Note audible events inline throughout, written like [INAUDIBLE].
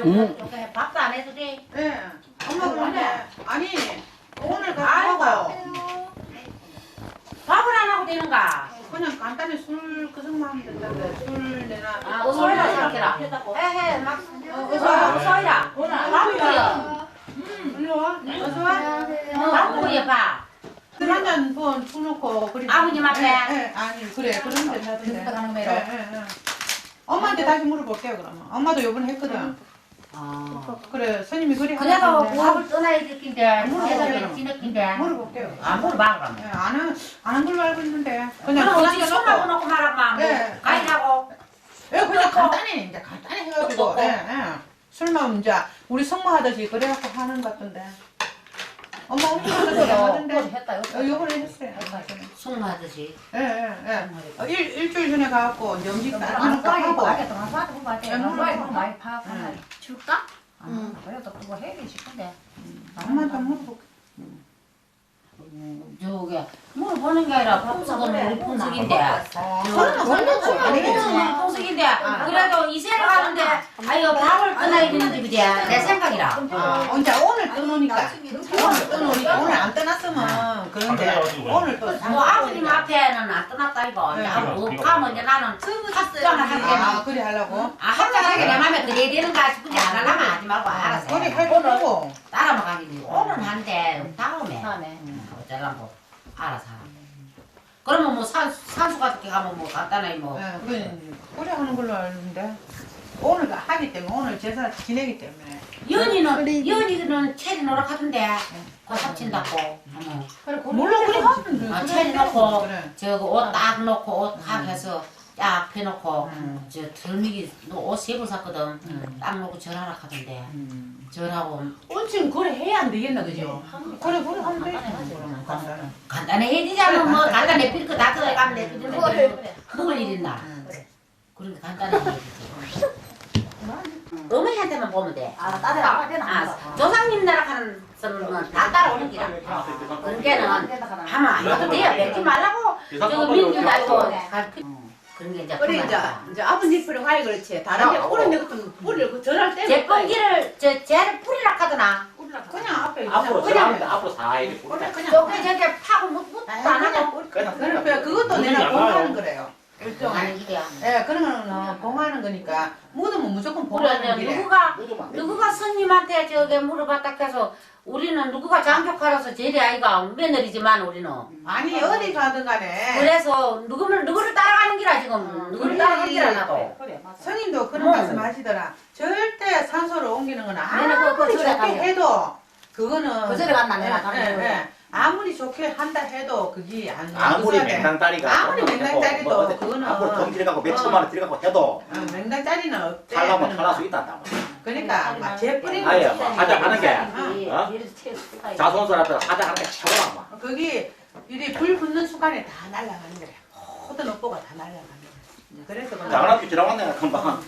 뭐 그냥 밥도 안 해도 돼. 예. 엄마 그런데 아니 오늘. 가고 밥을 안 하고 되는가? 그냥 간단히 술 그성만 하면 된다는데 술 내나. 아, 오라 시작해라. 해해 막 어서 어서 오라. 밥 먹여. 일로 와. 어서 와. 밥 먹여 봐. 술 한잔 부은 푸놓고 그리. 아버님 앞에? 예, 예. 아니 그래 그러면 된다던데. 그렇게 하는 예, 거예요? 예, 예. 엄마한테 다시 물어볼게요 그러면. 엄마도 요번에 했거든. 아. 그래 스님이 그리 그래도 하는데. 밥을 떠나야 될 텐데 물어볼게요. 물어볼게요. 아 물어봐 그러면. 예, 안한 안한 걸로 알고 있는데. 그냥 그럼 그냥 손하고 놓고. 놓고 말하면 뭐 네. 가위라고. 예, 그냥 간단히 이제 간단히 해가지고 예, 예. 술만 이제 우리 성모 하듯이 그래갖고 하는 것 같던데. 엄마 엄청 하듯이 그래요. 하던데. 했다 어, 요번에 했어요. 숙마듯이. 예, 예, 예. 어, 일, 일주일 전에 가갖고 다 하는 거 하고. 많이 파악하나 줄까? 응. 그래도 그거 해야지 싶은데. 엄마한테 한번 물어볼게. 음, 저기 물어보라 오는 게 아니라 풍속은 우리 풍속인데. 어, 그러면 그렇죠. 아니겠지. 풍속은 풍속인데 그래도 이세를 가는데 아이고 밥을 떠나야 되는 집이지 내 생각이라. 어, 이제 오늘 떠놓으니까 오늘 떠놓으니까 오늘 안 떠났으면 그런데 오늘 또 뭐 아버님 앞에는 안 떠났다 이거. 네. 뭐 가면 이제 나는 합장을 할게. 아 그래 하려고? 아 합장하게 내 맘에 그래 되는가 싶은데 안 하려면 하지 말고 알아서. 그래 해. 할 거고 따라만 가겠지. 오늘 한데 다음에. 음, 어 쩌라고 알아서 하라. 그러면 뭐 산, 산수 같은 데 가면 뭐 간단하게 뭐. 예, 그래. 그래. 하는 걸로 알는데. 오늘 하기 때문에 오늘 제사 지내기 때문에. 연이는 연이는 체리 노력하던데. 그 합친다고. 어머. 물론 그래 하면 아, 체리 놓고. 그래. 저거 옷 딱 놓고 옷 딱 해서 딱 펴놓고 음. 저 덜미기 옷 세 벌 샀거든. 음. 딱 놓고 절하라 하던데. 음. 절하고 온친 그래 해야 안 되겠나 그죠? 그래 그래 하면 되지 그러면 간단해. 간단해 해지자면 뭐 간단해. 필 거 다 그래 가면 내 필거 먹을 일 있나? 음. 그러니까 간단해 해지지 어머니한테만 보면 돼. 아안 되나? 아, 조상님 나라 하는 사람은 다 따라오는 기라 그러니까는 하면 안 해도 돼요. 뱉지 말라고. 저거 민규 말고 그런 게 이제 그래 이제 그만. 이제 아버님 뿌리 화이 그렇지. 다른 데 뿌리 내고 좀 뿌리를 그 절할 때. 제빵기를 저 쟤를 뿌리라 하더나? 그냥 앞에 앞으로 그냥 들어가는데 앞으로 사이를 그래 그냥 저게 저게 파고 묻도 안 하고 그냥 그래 그것도 내가 봉하는 거래요 일종 하는 길이야 예 그런 거는 봉하는 거니까 묻으면 무조건 그래 봉하는 누구가 안 돼. 누구가 스님한테 저게 물어봤다 해서 우리는 누구가 장족하라서 제리 아이가 며느리지만 우리는 아니 어디 가든 간에 그래서 누구를 누구를 따라가는 기라 지금 누구를 따라가는 기라 나도 성인도 그런 음. 말씀 하시더라 절대 산소를 옮기는 건 그- 그 아무리 절에 좋게 가면. 해도 그거는 그 절에 갔나, 내가 예, 가면 예, 그래. 예. 아무리 좋게 한다 해도 그게 안 아무리 돼. 맹당다리가 아무리 맹당다리도 뭐 어디 그거는 앞으로 돈 들여갖고 몇 어. 천만 원 들여갖고 해도 어, 맹당짜리는 없대 그거는. 살할 수 있단다 그러니까 막 재뿌리는 아예 거지. 하자 하는 게 어? 게 자손들한테 하자 하는 게 최고란 말 그게 이리 불 붙는 순간에 다 날아가는 거야 모든 업보가 다 날아가는 거야 그래서 그런 작은 학교 지나갔네 금방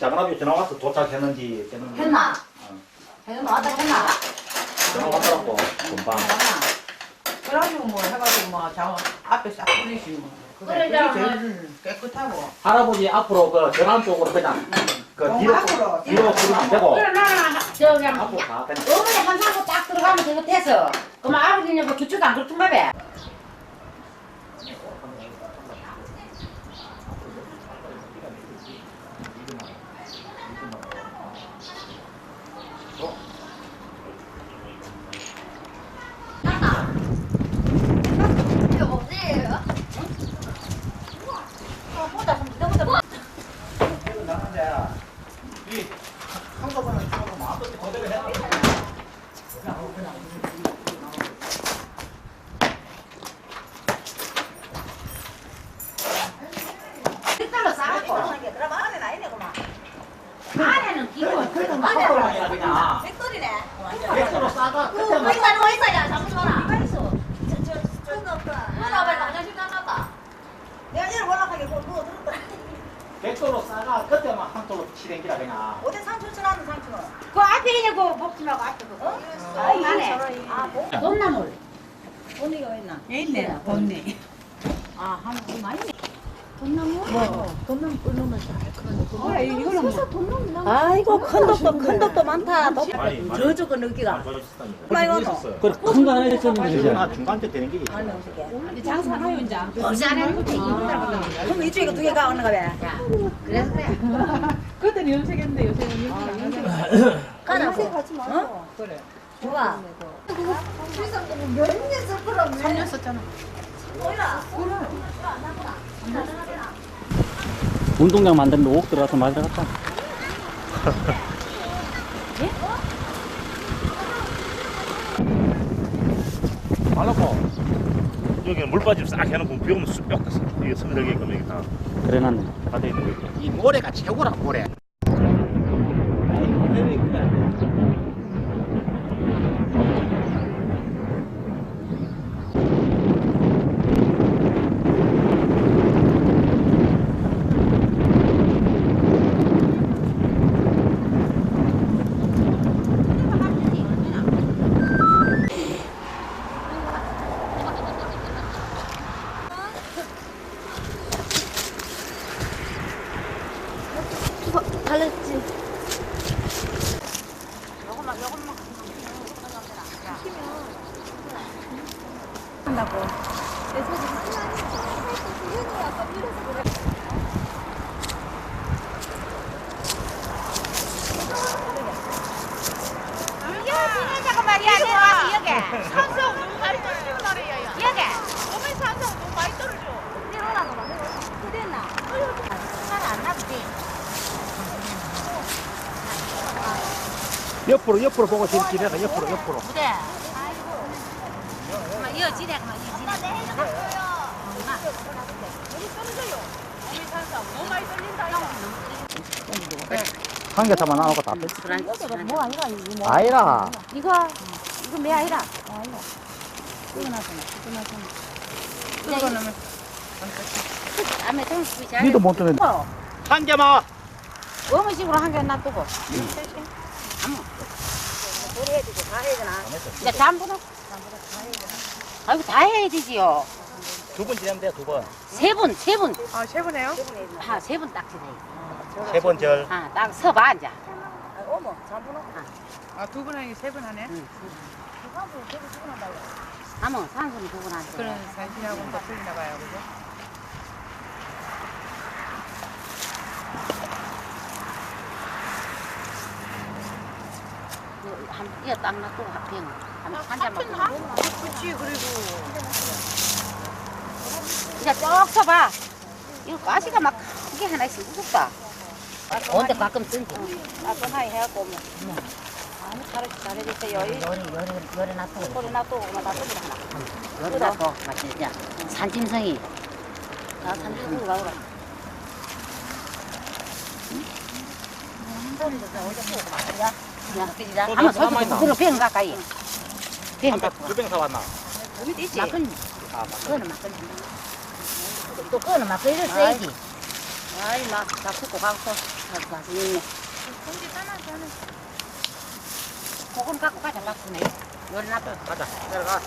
작은 학교 지나가서 도착했는지 했는지 했나? 어. 했나? 왔다 했나? 지나갔더라고 금방. 그래가지고 뭐 해가지고 뭐 자원 앞에 싹 뿌리시 뭐 그래 그래, 그게 자, 제일 깨끗하고. 할아버지 앞으로 그 전환 쪽으로 그냥 그 뒤로 공항으로. 뒤로 안 되고. 그래 나는 저기 앞으로 가 그냥. 어머니 한 사고 딱 들어가면 되거 돼서. 그러면 아버지는 그 주초도 안 그렇던가 봐 나는데 이 한꺼번에 하고 마음껏 그대로 해라 색깔로 싸갖고 안에는 기본 그래도 한꺼번에 아니라 그냥 백돌이네. 백도로 싸가 그 그때만 의사 누워 있어야 잠시 봐라. 이거 있어. 저저저 없다. 누나 빨리 당장 나갔다. 내가 이를 월락하게 그거 누워 들었다. 백도로 싸가 그때만 한도로 치댕기라 그냥 어제 상추 치라는 상추는. 그 앞에 있는 거 복숭아고 앞에 그거 어? 어, 안에. 아, 뭐? 돈나물 언니가 왜 있나? 있네 본네 아이고 큰 독도 큰 독도 많다. 독. 저쪽은 느끼가. 많이 와. 그래 큰거 하나 있었는데 이제 아 중간 때 되는 게 어제 안에 있는데 이거더라고 그럼 이쪽에 두 개가 오는가 봐. 야 그래서 그래 [LAUGHS] 그때는 염색했는데 요새는 염색 안 하잖아 [LAUGHS] 가나고. 어? 그래. 좋아. 몇년 썼더라. 3년 썼잖아? 운동장 만드는데 5억 들어가서 많이 들어갔다. 말라고. 여기는 물 빠지면 싹 해놓고 비 오면 쑥 뺏겼어 이게 스며들게끔 여기 다. 그래 놨네 다 돼 있는 거지 이 모래가 최고라 모래 한다고. 내 사진 야, 잠깐만, 야, 내가 여기. 옆으로 옆으로 보고 지금 지내가 옆으로 옆으로. 이어 지내 그만 이어 지내 몸에 산성 너무 많이 떨린다. 한개 담아 나놓고 다 그런 뭐 아니가 이거 뭐. 아니라 이거 이거 매 아이라. 이거 넣으면 다음에 좀 잘. 니도 못 뜨면 어, 한 개만 어머식으로 한 개 놔두고. 이제 잠부는 아이고 다 해야 되지요. 두번 지내면 돼 두번 세 분, 세 분. 아, 세분 해요? 아, 세 분 딱 지내. 세 번 절 아, 딱 서봐 이제. 아, 두분 하니 세분 하네? 아무 산소는 두분 하지. 그런 산신하고는 더 틀리나 봐요, 그죠? 그 한 이어 딱 놔두고 한 병. 한 잔만. 먹고. 그치, 그리고. 이제 쭉 서봐. 이거 가시가 막 크게 하나씩 무섭다. 언제 가끔 뜬지. 깔끔하게 해갖고 뭐. 아무 잘해 잘해줬어요. 요리 요리 요리 놔두고. 소리 놔두고 막 놔둡니다 하나. 요리 놔두고 맞지 이제 산짐승이. 나 산지고 가오라. 야, 한번 서주고 그럼 병 가까이. 병 갖고. 두병 사왔나? 여기 있지. 막걸리. 그거는 막걸리. 또 그거는 막걸리를 써야지. 아이, 막, 다 붓고 가고, 가고 가서 있네. 그건 갖고 가자, 바꾸네. 요리 놔둬. 가자 들어가.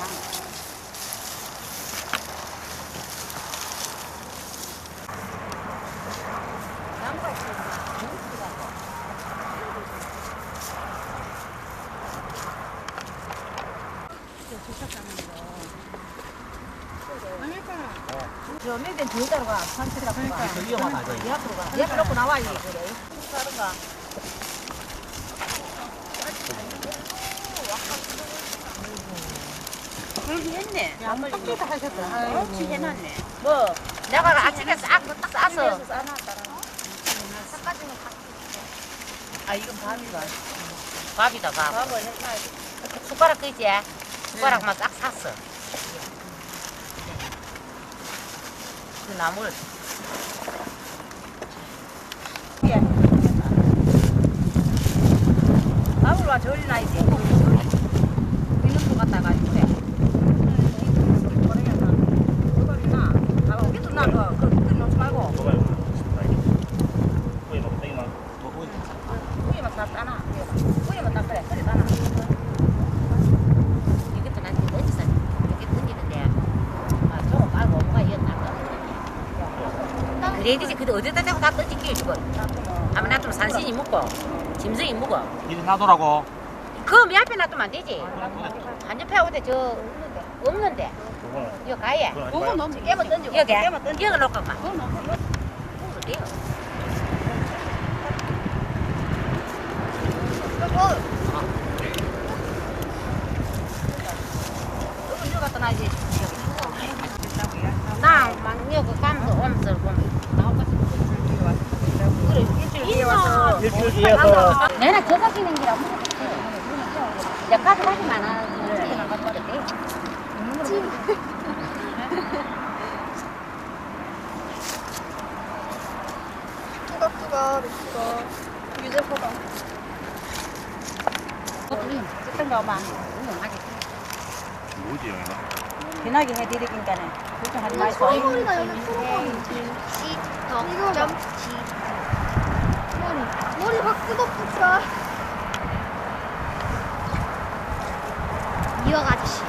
저 맨날 뒤에 따라가 가. 위험하다 이 앞으로 가. 이 앞으로 놓고 나와야지 그래. 다른가? 그러긴 했네. 딱 하셨다. 그렇지, 해놨네. 뭐, 내가 아침에 싹, 싸서. 아 이건 밥이가. 밥이다, 밥. 밥을 해놔야지. 숟가락 끄지? 숟가락만 싹 샀어. 그 나물. 밥을 와 저리 놔야지. 있는 거 갖다가 이제. 그거리나. 아 우리도 나 그, 그, 그 놓지 말고. 먹어요 거 기 먹고 이거 깔고 엄마가 이었다. 그래야 되지. 근데 어디다 대고 다 던지길, 저걸. 아마 놔두면 산신이 묵고, 짐승이 묵어. 이리 놔두라고 그럼 옆에 놔두면 안 되지. 한 옆에 오대 저 없는데. 이거 가야. 그거. 너무 깨면 던지고. 여기. 깨면 던지고. 여기 놓고 막. 그거 너무 어때요? 그거 이거 갖다 놔야지. 나막 여기 감도 엄살 보면 나오고 그래 일주일 뒤에 와서 일주일 뒤에서 내가 끼는 기라 무섭지 내가 가져가지 마나 뚜각뚜각 뚜각. 유재포다. 어떤 거 운동하게 뭐지 영애가? 편하게 해드리니까네. 걱정하지 마시고. 소리가 여기 프로그램이지. 점머 리 머리 확 뜯어붙어. 이ವಾಗ 아저씨.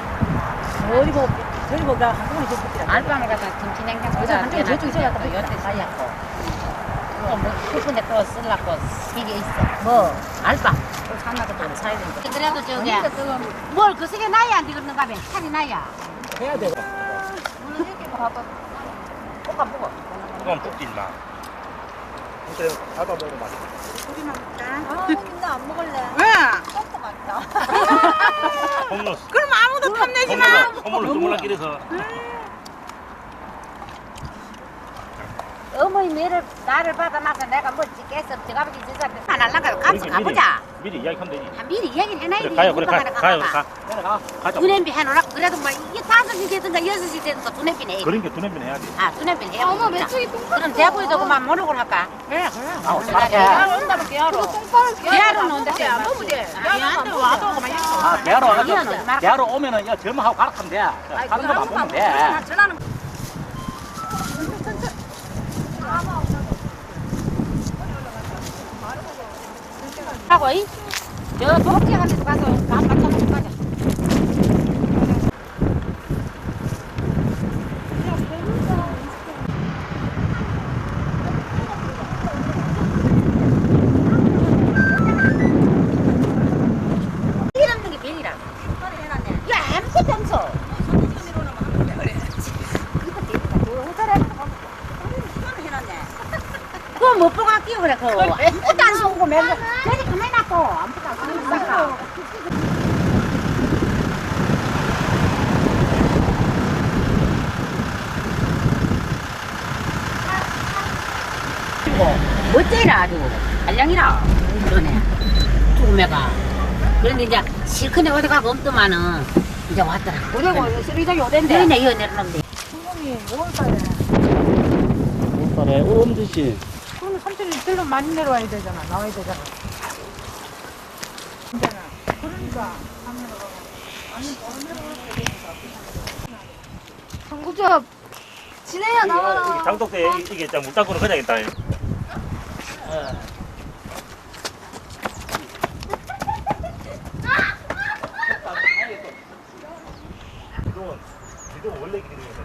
저리 보고 나 한꺼번에 좀 붙이라. 알밤에 가서 김치 냉장고 그래서 한쪽에 저쪽에 저기 붙이라. 요때 사이였고 또뭐 싶은데 또 쓰려고 세개 있어. 뭐 알바. 또 산나도 안 사야 된다. 그래도 저기 뭘그 세개 나야 안 되겠는가 봐. 살이 나야. 해야 돼. 볶아 먹어. 그건 뽑지 마. 그래, 아까 먹어 맛있어. 아, 나안 먹을래. 왜? 똥꼬 맛있다. 홈런. 그럼 아무도 탐내지 마. 홈런을 두물랑 길에서. 어머니 매를 나를 받아놔서 내가 뭐 찍겠어. 저가 보기 진짜 안 할라가 감수 가보자. 미리 이야기 하면 되지. 한 미리 얘기를 해놔야 그래 돼. 가요 그래 가 가요 가봐. 가. 내려가. 가자. 두냄비 해놓으라고 그래도 뭐 이게 다섯 시 되든가 여섯 시 되든가 두냄비 내. 그런 게 두뇌면 해야지. 아 두냄비 해. 어머 매출이 똥 그럼 대보이도 그만 모르고 할까? 그래 그래. 아우, 대하러 온다면 대하러. 똥파를 대하러 온다. 너무 돼. 대한테 와도 그만 있어. 아, 이해는 와가지고. 대하러 오면은, 야, 젊어하고 가락하면 돼. 다른 거만 보면 돼. 전화는 하고 이. 저 복지하는 데 가서 밥 맞춰놓고 가자. 이런 게 별이라. 야 아무것도 없어. 그거 못 보고 할게요 그래 그거. 아무것도 안 쏘고 맨날 저리 가만히 놔둬. 아무것도 안 쏘고 있다가 멋쟁이라 아주. 알량이라. 그러네. 죽음애가. 그런데 이제 실컷 어디 가고 없더만은 이제 왔더라. 그리고 쓰리장이 오댄데 그러네 이거 내려놓는데. 5월달에 엄지씨. 그럼 삼촌이 들로 많이 내려와야 되잖아. 나와야 되잖아. 당구잡 지내야 나와라 장독대 이게 물 닦고는 그냥 있다. 이동은 이동 원래 길이거든.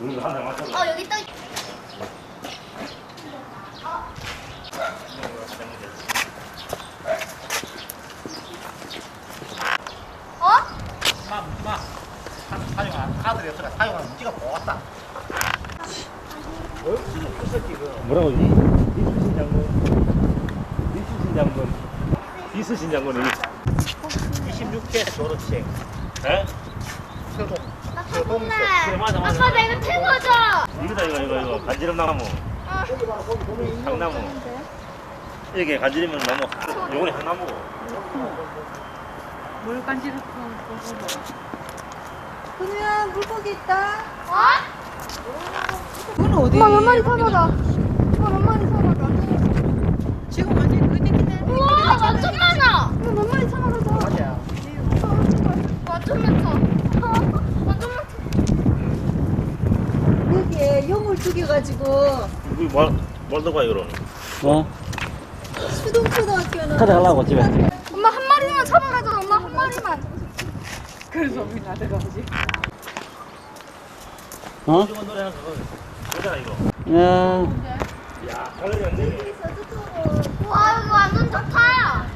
우리 한대 맞춰. 어 여기 또 어? 마, 마. 사용한 카드를 없어가 사용하는 문제가 뭐왔다. 뭐라고 이 이순신 장군 이순신 장군 이순신 장군이 26개 졸업생. 에? 나 세종세. 그래 맞아 맞아 아빠 내가 태워줘 이거다 이거 이거 이거 간지럼 나무 향나무 이렇게 간지르면 나무 요거는 향나무고 뭘 간지럽고. 그러면 물고기 있다. 어? 그건 어디? 엄마 몇 마리 사가자 엄마 몇 마리 사가자 지금 완전 완전 많아. 이거 몇 마리 사가자 맞아. 완전 많다. 어, 완전 많다. 여기에 용을 죽여가지고. 이거 뭘, 뭘 넣고 와 이거는? 어? 수동초등학교는 가져가려고, 집에. 엄마 한 마리만 잡아가자 엄마 한 마리만. 그래서 우리 나들가 보지. 어? 이거 이거. 야, 야 좋다 아,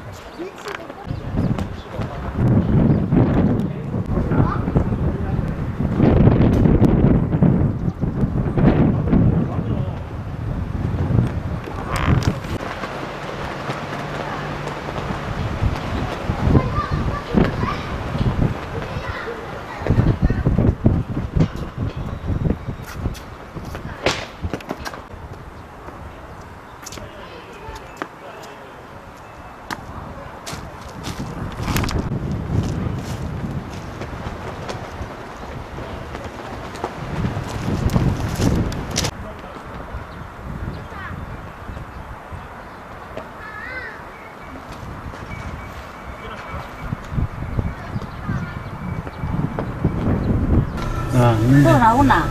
나오나?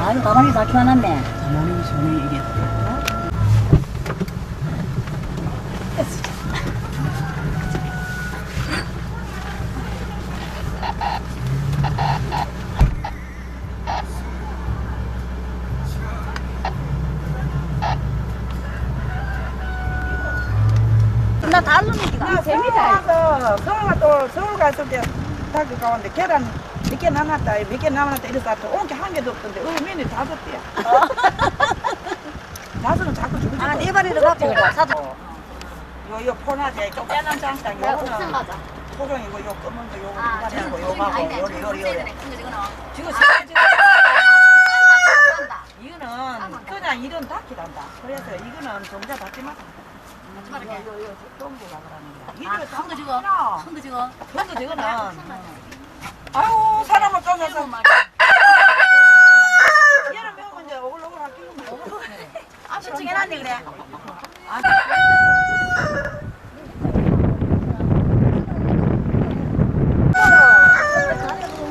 아유, 가만히 다 키워놨네. 가만히 손에 이게 나 달러 니가 재밌다. 가서 서울 또 서울 갔을 때 학교 가는데 계란 몇 개 남았다 몇 개 남았다 이래서 온게 한 개도 없던데 의민이 다섯 개야 다섯은 자꾸 주고 아, 네 발이를 갖고 사도. 요요 포나제 좀 빼는 장상 요거는 토종이고 요 검은 거 요거 아, 이만하고 저는 요거 하고 아닌데, 요리 요리 요리 이거는 지금 아. 지금 지금 싼다. 이거는 그냥 이런 닭이란다 그래서 이거는 정자 닭지 마 이렇게. 요요 동구가 그러는 아, 거야 큰거 이거 저거. 다 큰거 저거. 근데 저거는. 아유 사람을 쪼개서. 얘는 매우면 이제 오글오글 할 끼고 앞에 해놨네. 그래.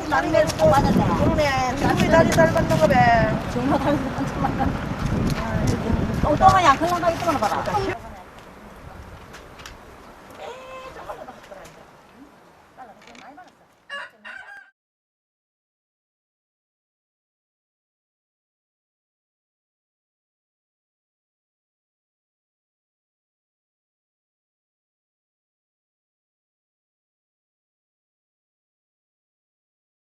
다리 내고 그러네 누구의 다리 닮았는 거배 똥똥한 양 큰랑 가기 뜨거나 봐라.